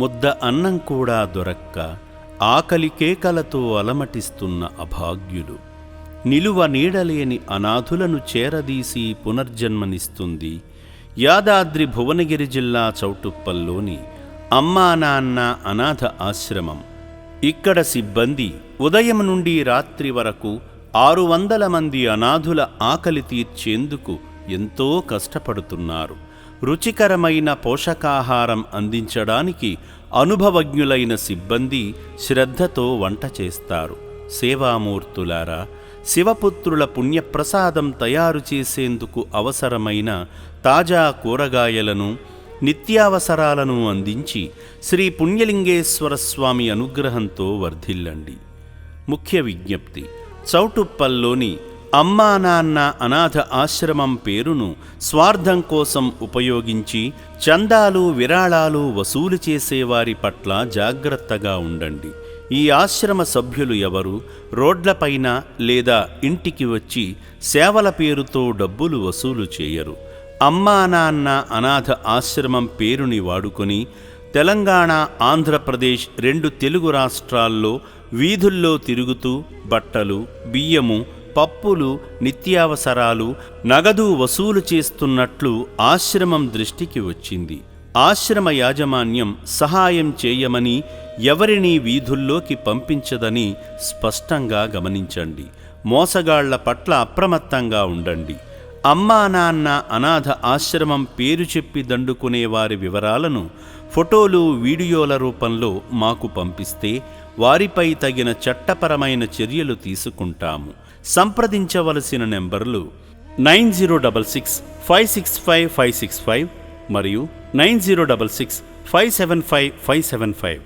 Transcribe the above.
ముద్ద అన్నం కూడా దొరక్క ఆకలి కేకలతో అలమటిస్తున్న అభాగ్యులు. నిలువ నీడలేని అనాథులను చేరదీసి పునర్జన్మనిస్తుంది యాదాద్రి భువనగిరి జిల్లా చౌటుప్పల్లోని అమ్మా నాన్న అనాథ ఆశ్రమం. ఇక్కడ సిబ్బంది ఉదయం నుండి రాత్రి వరకు ఆరు వందల మంది అనాథుల ఆకలి తీర్చేందుకు ఎంతో కష్టపడుతున్నారు. రుచికరమైన పోషకాహారం అందించడానికి అనుభవజ్ఞులైన సిబ్బంది శ్రద్ధతో వంట చేస్తారు. సేవామూర్తులారా శివపుత్రుల పుణ్యప్రసాదం తయారు చేసేందుకు అవసరమైన తాజా కూరగాయలను నిత్యావసరాలను అందించి శ్రీ పుణ్యలింగేశ్వర స్వామి అనుగ్రహంతో వర్ధిల్లండి. ముఖ్య విజ్ఞప్తి చౌటుప్పల్లోని అమ్మా నాన్న అనాథ ఆశ్రమం పేరును స్వార్థం కోసం ఉపయోగించి చందాలు విరాళాలు వసూలు చేసేవారి పట్ల జాగ్రత్తగా ఉండండి. ఈ ఆశ్రమ సభ్యులు ఎవరు? రోడ్లపైన లేదా ఇంటికి వచ్చి సేవల పేరుతో డబ్బులు వసూలు చేయరు. అమ్మా నాన్న అనాథ ఆశ్రమం పేరుని వాడుకొని తెలంగాణ ఆంధ్రప్రదేశ్ రెండు తెలుగు రాష్ట్రాల్లో వీధుల్లో తిరుగుతూ బట్టలు బియ్యము పప్పులు నిత్యావసరాలు నగదు వసూలు చేస్తున్నట్లు ఆశ్రమం దృష్టికి వచ్చింది. ఆశ్రమ యాజమాన్యం సహాయం చేయమని ఎవరినీ వీధుల్లోకి పంపించదని స్పష్టంగా గమనించండి. మోసగాళ్ళ పట్ల అప్రమత్తంగా ఉండండి. అమ్మా నాన్న అనాథ ఆశ్రమం పేరు చెప్పి దండుకునే వారి వివరాలను ఫోటోలు వీడియోల రూపంలో మాకు పంపిస్తే వారిపై తగిన చట్టపరమైన చర్యలు తీసుకుంటాము. సంప్రదించవలసిన నెంబర్లు nine zero double six five six five five six five మరియు nine zero double six five seven five five seven five.